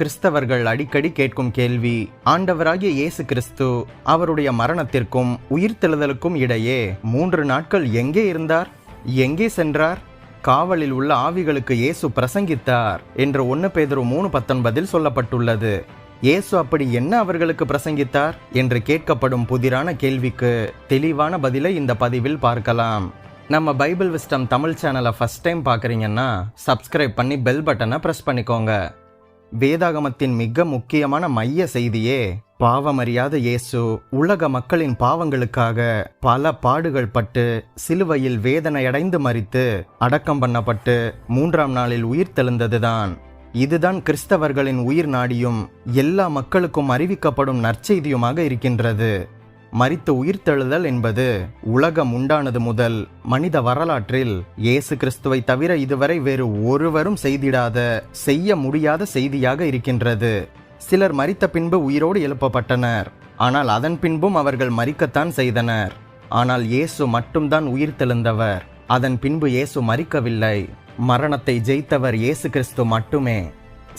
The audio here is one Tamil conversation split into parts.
கிறிஸ்தவர்கள் அடிக்கடி கேட்கும் கேள்வி ஆண்டவராகிய இயேசு கிறிஸ்து அவருடைய மரணத்திற்கும் உயிர்த்தெழுதலுக்கும் இடையே மூன்று நாட்கள் எங்கே இருந்தார்? எங்கே சென்றார்? காவலில் உள்ள ஆவிகளுக்கு இயேசு பிரசங்கித்தார் என்று ஒன்று பேதரு மூணு பத்தொன்பதில் சொல்லப்பட்டுள்ளது. இயேசு அப்படி என்ன அவர்களுக்கு பிரசங்கித்தார் என்று கேட்கப்படும் புதிரான கேள்விக்கு தெளிவான பதிலை இந்த பதிவில் பார்க்கலாம். நம்ம பைபிள் விஸ்டம் தமிழ் சேனலை ஃபர்ஸ்ட் டைம் பார்க்குறீங்கன்னா சப்ஸ்கிரைப் பண்ணி பெல் பட்டனை ப்ரெஸ் பண்ணிக்கோங்க. வேதாகமத்தின் மிக முக்கியமான மைய செய்தியே பாவமறியாத இயேசு உலக மக்களின் பாவங்களுக்காக பல பாடுகள் பட்டு சிலுவையில் வேதனையடைந்து மறித்து அடக்கம் பண்ணப்பட்டு மூன்றாம் நாளில் உயிர் தெழுந்ததுதான். இதுதான் கிறிஸ்தவர்களின் உயிர் நாடியும் எல்லா மக்களுக்கும் அறிவிக்கப்படும் நற்செய்தியுமாக இருக்கின்றது. மரித்து உயிர்த்தெழுதல் என்பது உலகம் உண்டானது முதல் மனித வரலாற்றில் இயேசு கிறிஸ்துவை தவிர இதுவரை வேறு ஒருவரும் செய்திடாத செய்ய முடியாத செய்தியாக இருக்கின்றது. சிலர் மறித்த பின்பு உயிரோடு எழுப்பப்பட்டனர். ஆனால் அதன் பின்பும் அவர்கள் மறிக்கத்தான் செய்தனர். ஆனால் இயேசு மட்டும்தான் உயிர்த்தெழுந்தவர். அதன் பின்பு இயேசு மறிக்கவில்லை மரணத்தை ஜெயித்தவர் இயேசு கிறிஸ்து மட்டுமே.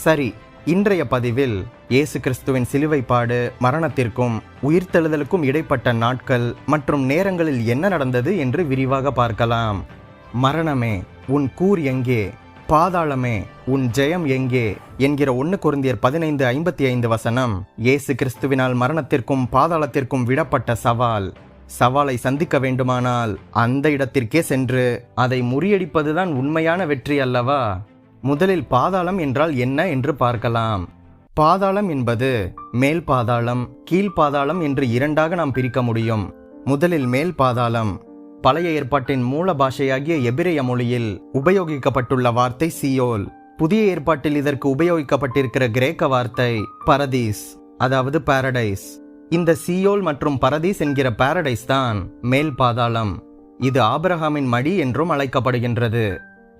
சரி இன்றைய பதிவில் இயேசு கிறிஸ்துவின் சிலுவைப்பாடு மரணத்திற்கும் உயிர்த்தெழுதலுக்கும் இடைப்பட்ட நாட்கள் மற்றும் நேரங்களில் என்ன நடந்தது என்று விரிவாக பார்க்கலாம். மரணமே உன் கூர் எங்கே? பாதாளமே உன் ஜெயம் எங்கே? என்கிற ஒன்று குருந்தியர் பதினைந்து ஐம்பத்தி ஐந்து வசனம். இயேசு கிறிஸ்துவினால் மரணத்திற்கும் பாதாளத்திற்கும் விடப்பட்ட சவால். சவாலை சந்திக்க வேண்டுமானால் அந்த இடத்திற்கே சென்று அதை முறியடிப்பதுதான் உண்மையான வெற்றி அல்லவா? முதலில் பாதாளம் என்றால் என்ன என்று பார்க்கலாம். பாதாளம் என்பது மேல் பாதாளம் கீழ் பாதாளம் என்று இரண்டாக நாம் பிரிக்க முடியும். முதலில் மேல் பாதாளம். பழைய ஏற்பாட்டின் மூல பாஷையாகிய எபிரேய மொழியில் உபயோகிக்கப்பட்டுள்ள வார்த்தை சியோல். புதிய ஏற்பாட்டில் இதற்கு உபயோகிக்கப்பட்டிருக்கிற கிரேக்க வார்த்தை பரதீஸ் அதாவது பாரடைஸ். இந்த சியோல் மற்றும் பரதீஸ் என்கிற பாரடைஸ் தான் மேல் பாதாளம். இது ஆபிரஹாமின் மடி என்றும் அழைக்கப்படுகின்றது.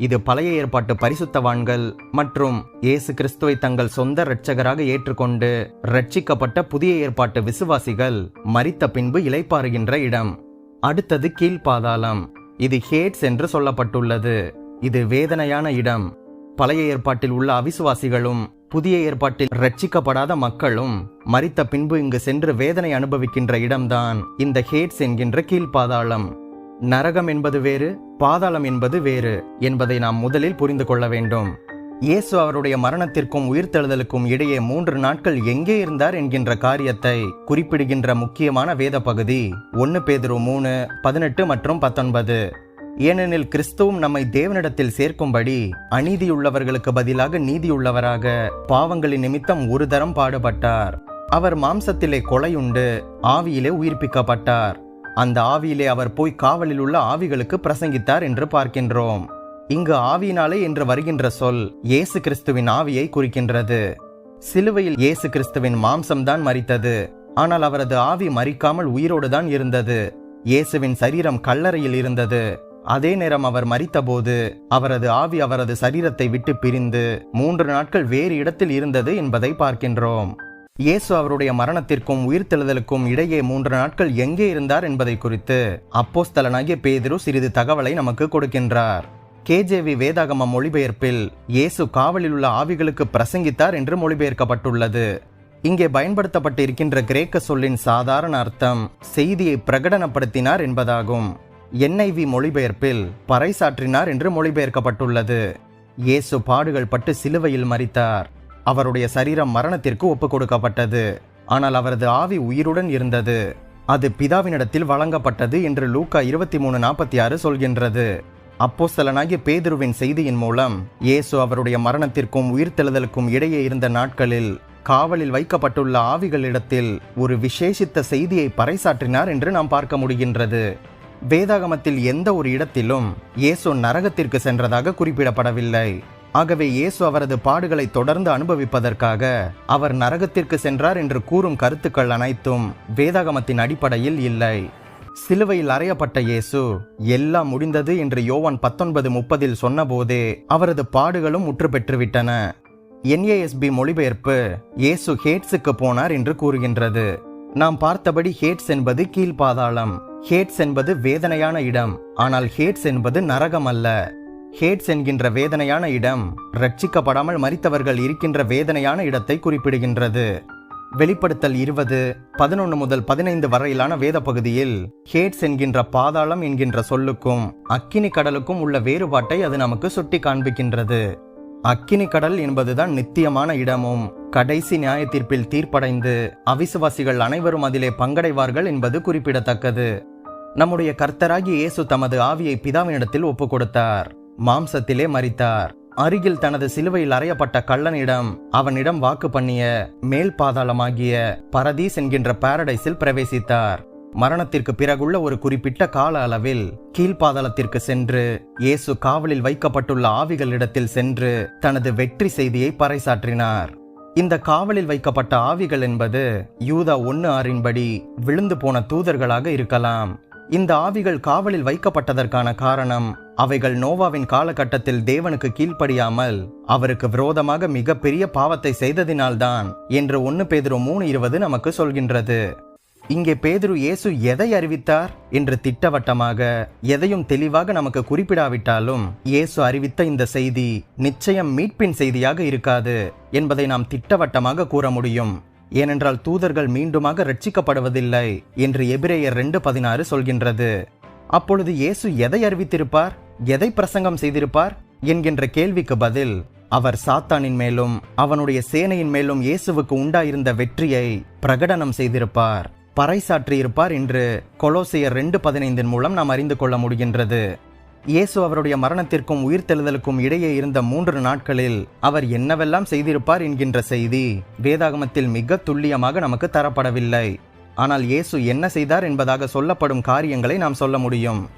இது பழைய ஏற்பாட்டு பரிசுத்தவான்கள் மற்றும் இயேசு கிறிஸ்துவை தங்கள் சொந்த இரட்சகராக ஏற்றுக்கொண்டு ரட்சிக்கப்பட்ட புதிய ஏற்பாட்டு விசுவாசிகள் மரித்த பின்பு இளைப்பாறுகின்ற இடம். அடுத்தது கீழ்பாதாளம் இது ஹேட்ஸ் என்று சொல்லப்பட்டுள்ளது. இது வேதனையான இடம். பழைய ஏற்பாட்டில் உள்ள அவிசுவாசிகளும் புதிய ஏற்பாட்டில் ரட்சிக்கப்படாத மக்களும் மரித்த பின்பு இங்கு சென்று வேதனை அனுபவிக்கின்ற இடம்தான் இந்த ஹேட்ஸ் என்கின்ற கீழ்பாதாளம் நரகம் என்பது வேறு பாதாளம் என்பது வேறு என்பதை நாம் முதலில் புரிந்து கொள்ள வேண்டும். இயேசு அவருடைய மரணத்திற்கும் உயிர்த்தெழுதலுக்கும் இடையே மூன்று நாட்கள் எங்கே இருந்தார் என்கின்ற காரியத்தை குறிப்பிடுகின்ற முக்கியமான வேத பகுதி ஒன்னு பேதுரு மூணு பதினெட்டு மற்றும் பத்தொன்பது. ஏனெனில் கிறிஸ்துவும் நம்மை தேவனிடத்தில் சேர்க்கும்படி அநீதியுள்ளவர்களுக்கு பதிலாக நீதியுள்ளவராக பாவங்களின் நிமித்தம் ஒரு தரம் பாடுபட்டார். அவர் மாம்சத்திலே கொலையுண்டு ஆவியிலே உயிர்ப்பிக்கப்பட்டார். அந்த ஆவியிலே அவர் போய் காவலில் உள்ள ஆவிகளுக்கு பிரசங்கித்தார் என்று பார்க்கின்றோம். இங்கு ஆவியினாலே என்று வருகின்ற சொல் இயேசு கிறிஸ்துவின் ஆவியை குறிக்கின்றது. சிலுவையில் இயேசு கிறிஸ்துவின் மாம்சம்தான் மறித்தது ஆனால் அவரது ஆவி மறிக்காமல் உயிரோடு தான் இருந்தது. இயேசுவின் சரீரம் கல்லறையில் இருந்தது. அதே நேரம் அவர் மறித்தபோது அவரது ஆவி அவரது சரீரத்தை விட்டு பிரிந்து மூன்று நாட்கள் வேறு இடத்தில் இருந்தது என்பதை பார்க்கின்றோம். இயேசு அவருடைய மரணத்திற்கும் உயிர்த்தெழுதலுக்கும் இடையே மூன்று நாட்கள் எங்கே இருந்தார் என்பதை குறித்து அப்போஸ்தலனாகிய பேதிரு சிறிது தகவலை நமக்கு கொடுக்கின்றார். கேஜேவி வேதாகம மொழிபெயர்ப்பில் இயேசு காவலில் உள்ள ஆவிகளுக்கு பிரசங்கித்தார் என்று மொழிபெயர்க்கப்பட்டுள்ளது. இங்கே பயன்படுத்தப்பட்டிருக்கின்ற கிரேக்க சொல்லின் சாதாரண அர்த்தம் செய்தியை பிரகடனப்படுத்தினார் என்பதாகும். என்ஐவி மொழிபெயர்ப்பில் பறைசாற்றினார் என்று மொழிபெயர்க்கப்பட்டுள்ளது. இயேசு பாடுகள் பட்டு சிலுவையில் மறித்தார் அவருடைய சரீரம் மரணத்திற்கு ஒப்புக் கொடுக்கப்பட்டது ஆனால் அவரது ஆவி உயிருடன் இருந்தது. அது பிதாவினிடத்தில் வழங்கப்பட்டது என்று லூக்கா இருபத்தி மூணு நாற்பத்தி ஆறு சொல்கின்றது. அப்போஸ்தலனாகிய பேதுருவின் செய்தியின் மூலம் இயேசு அவருடைய மரணத்திற்கும் உயிர்த்தெழுதலுக்கும் இடையே இருந்த நாட்களில் காவலில் வைக்கப்பட்டுள்ள ஆவிகளிடத்தில் ஒரு விசேஷித்த செய்தியை பறைசாற்றினார் என்று நாம் பார்க்க முடிகின்றது. வேதாகமத்தில் எந்த ஒரு இடத்திலும் இயேசு நரகத்திற்கு சென்றதாக குறிப்பிடப்படவில்லை. ஆகவே இயேசு அவரது பாடுகளை தொடர்ந்து அனுபவிப்பதற்காக அவர் நரகத்திற்கு சென்றார் என்று கூறும் கருத்துக்கள் அனைத்தும் வேதாகமத்தின் அடிப்படையில் இல்லை. சிலுவையில் அறையப்பட்ட இயேசு எல்லாம் முடிந்தது என்று யோவான் பத்தொன்பது முப்பதில் சொன்னபோதே அவரது பாடுகளும் முற்று பெற்றுவிட்டன. என்ஏஎஸ்பி மொழிபெயர்ப்பு இயேசு ஹேட்ஸுக்கு போனார் என்று கூறுகின்றது. நாம் பார்த்தபடி ஹேட்ஸ் என்பது கீழ்பாதாளம் ஹேட்ஸ் என்பது வேதனையான இடம். ஆனால் ஹேட்ஸ் என்பது நரகம் அல்ல. ஹேட்ஸ் என்கின்ற வேதனையான இடம் ரட்சிக்கப்படாமல் மறித்தவர்கள் இருக்கின்ற வேதனையான இடத்தை குறிப்பிடுகின்றது. வெளிப்படுத்தல் இருபது பதினொன்று முதல் பதினைந்து வரையிலான வேத பகுதியில் ஹேட்ஸ் என்கின்ற பாதாளம் என்கின்ற சொல்லுக்கும் அக்கினி கடலுக்கும் உள்ள வேறுபாட்டை அது நமக்கு சுட்டி காண்பிக்கின்றது அக்கினி கடல் என்பதுதான் நித்தியமான இடமும் கடைசி நியாய தீர்ப்பில் தீர்ப்படைந்து அவிசுவாசிகள் அனைவரும் அதிலே பங்கடைவார்கள் என்பது குறிப்பிடத்தக்கது. நம்முடைய கர்த்தராகி இயேசு தமது ஆவியை பிதாவினிடத்தில் ஒப்புக் கொடுத்தார் மாம்சத்திலே மறித்தார் அருகில் தனது சிலுவையில் அறையப்பட்ட கள்ளனிடம் அவனிடம் வாக்கு பண்ணிய மேல் பாதாளமாகிய பரதீஸ் என்கின்ற பாரடைஸில் பிரவேசித்தார். மரணத்திற்கு பிறகுள்ள ஒரு குறிப்பிட்ட கால அளவில் கீழ்ப்பாதாளத்திற்கு சென்று இயேசு காவலில் வைக்கப்பட்டுள்ள ஆவிகளிடத்தில் சென்று தனது வெற்றி செய்தியை பறைசாற்றினார். இந்த காவலில் வைக்கப்பட்ட ஆவிகள் என்பது யூதா ஒன்னு ஆறின்படி விழுந்து போன தூதர்களாக இருக்கலாம். இந்த ஆவிகள் காவலில் வைக்கப்பட்டதற்கான காரணம் அவைகள் நோவாவின் காலகட்டத்தில் தேவனுக்கு கீழ்ப்படியாமல் அவருக்கு விரோதமாக மிகப்பெரிய பாவத்தை செய்ததினால்தான் என்று ஒன்னு பேதுரு மூணு இருபது நமக்கு சொல்கின்றது. இங்கே பேதுரு இயேசு எதை அறிவித்தார் என்று திட்டவட்டமாக எதையும் தெளிவாக நமக்கு குறிப்பிடாவிட்டாலும் இயேசு அறிவித்த இந்த செய்தி நிச்சயம் மீட்பின் செய்தியாக இருக்காது என்பதை நாம் திட்டவட்டமாக கூற முடியும். ஏனென்றால் தூதர்கள் மீண்டுமாக ரட்சிக்கப்படுவதில்லை என்று எபிரேயர் ரெண்டு பதினாறு சொல்கின்றது. அப்பொழுது இயேசு எதை அறிவித்திருப்பார்? எதை பிரசங்கம் செய்திருப்பார்? என்கின்ற கேள்விக்கு பதில் அவர் சாத்தானின் மேலும் அவனுடைய சேனையின் மேலும் இயேசுவுக்கு உண்டாயிருந்த வெற்றியை பிரகடனம் செய்திருப்பார். பறைசாற்றியிருப்பார் என்று கொலோசியர் ரெண்டு பதினைந்தின் மூலம் நாம் அறிந்து கொள்ள முடிகின்றது. இயேசு அவருடைய மரணத்திற்கும் உயிர்த்தெழுதலுக்கும் இடையே இருந்த மூன்று நாட்களில் அவர் என்னவெல்லாம் செய்திருப்பார் என்கின்ற செய்தி வேதாகமத்தில் மிக துல்லியமாக நமக்கு தரப்படவில்லை. ஆனால் இயேசு என்ன செய்தார் என்பதாக சொல்லப்படும் காரியங்களை நாம் சொல்ல முடியும்.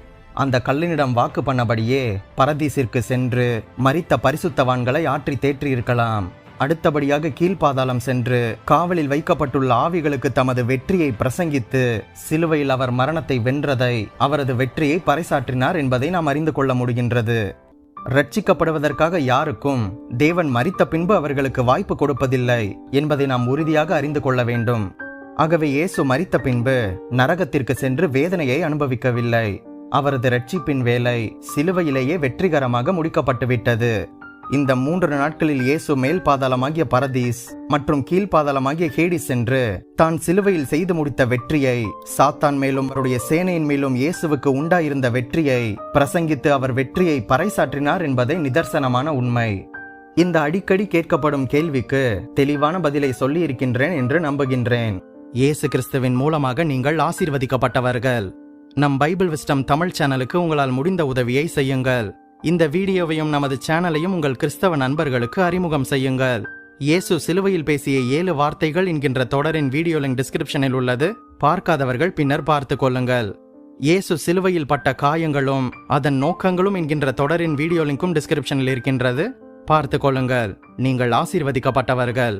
அந்த கல்லினிடம் வாக்கு பண்ணபடியே பரதீசிற்கு சென்று மறித்த பரிசுத்தவான்களை ஆற்றி தேற்றியிருக்கலாம். அடுத்தபடியாக கீழ்ப்பாதாளம் சென்று காவலில் வைக்கப்பட்டுள்ள ஆவிகளுக்கு தமது வெற்றியை பிரசங்கித்து சிலுவையில் அவர் மரணத்தை வென்றதை அவரது வெற்றியை பறைசாற்றினார் என்பதை நாம் அறிந்து கொள்ள முடிகின்றது. ரட்சிக்கப்படுவதற்காக யாருக்கும் தேவன் மறித்த பின்பு அவர்களுக்கு வாய்ப்பு கொடுப்பதில்லை என்பதை நாம் உறுதியாக அறிந்து கொள்ள வேண்டும். ஆகவே இயேசு மறித்த பின்பு நரகத்திற்கு சென்று வேதனையை அனுபவிக்கவில்லை. அவரது ரட்சிப்பின் வேலை சிலுவையிலேயே வெற்றிகரமாக முடிக்கப்பட்டுவிட்டது. இந்த மூன்று நாட்களில் இயேசு மேல் பாதாளமாகிய பரதீஸ் மற்றும் கீழ்பாதாளமாகிய ஹேடிஸ் சென்று தான் சிலுவையில் செய்து முடித்த வெற்றியை சாத்தான் மேலும் அவருடைய சேனையின் மேலும் இயேசுவுக்கு உண்டாயிருந்த வெற்றியை பிரசங்கித்து அவர் வெற்றியை பறைசாற்றினார் என்பதே நிதர்சனமான உண்மை. இந்த அடிக்கடி கேட்கப்படும் கேள்விக்கு தெளிவான பதிலை சொல்லி இருக்கின்றேன் என்று நம்புகின்றேன். இயேசு கிறிஸ்துவின் மூலமாக நீங்கள் ஆசீர்வதிக்கப்பட்டவர்கள். நம் பைபிள் விஸ்டம் தமிழ் சேனலுக்கு உங்களால் முடிந்த உதவியை செய்யுங்கள். இந்த வீடியோவையும் நமது சேனலையும் உங்கள் கிறிஸ்தவ நண்பர்களுக்கு அறிமுகம் செய்யுங்கள். இயேசு சிலுவையில் பேசிய ஏழு வார்த்தைகள் என்கின்ற தொடரின் வீடியோ லிங்க் டிஸ்கிரிப்ஷனில் உள்ளது. பார்க்காதவர்கள் பின்னர் பார்த்து கொள்ளுங்கள். இயேசு சிலுவையில் பட்ட காயங்களும் அதன் நோக்கங்களும் என்கின்ற தொடரின் வீடியோ லிங்க்கும் டிஸ்கிரிப்ஷனில் இருக்கின்றது. பார்த்து கொள்ளுங்கள். நீங்கள் ஆசீர்வதிக்கப்பட்டவர்கள்.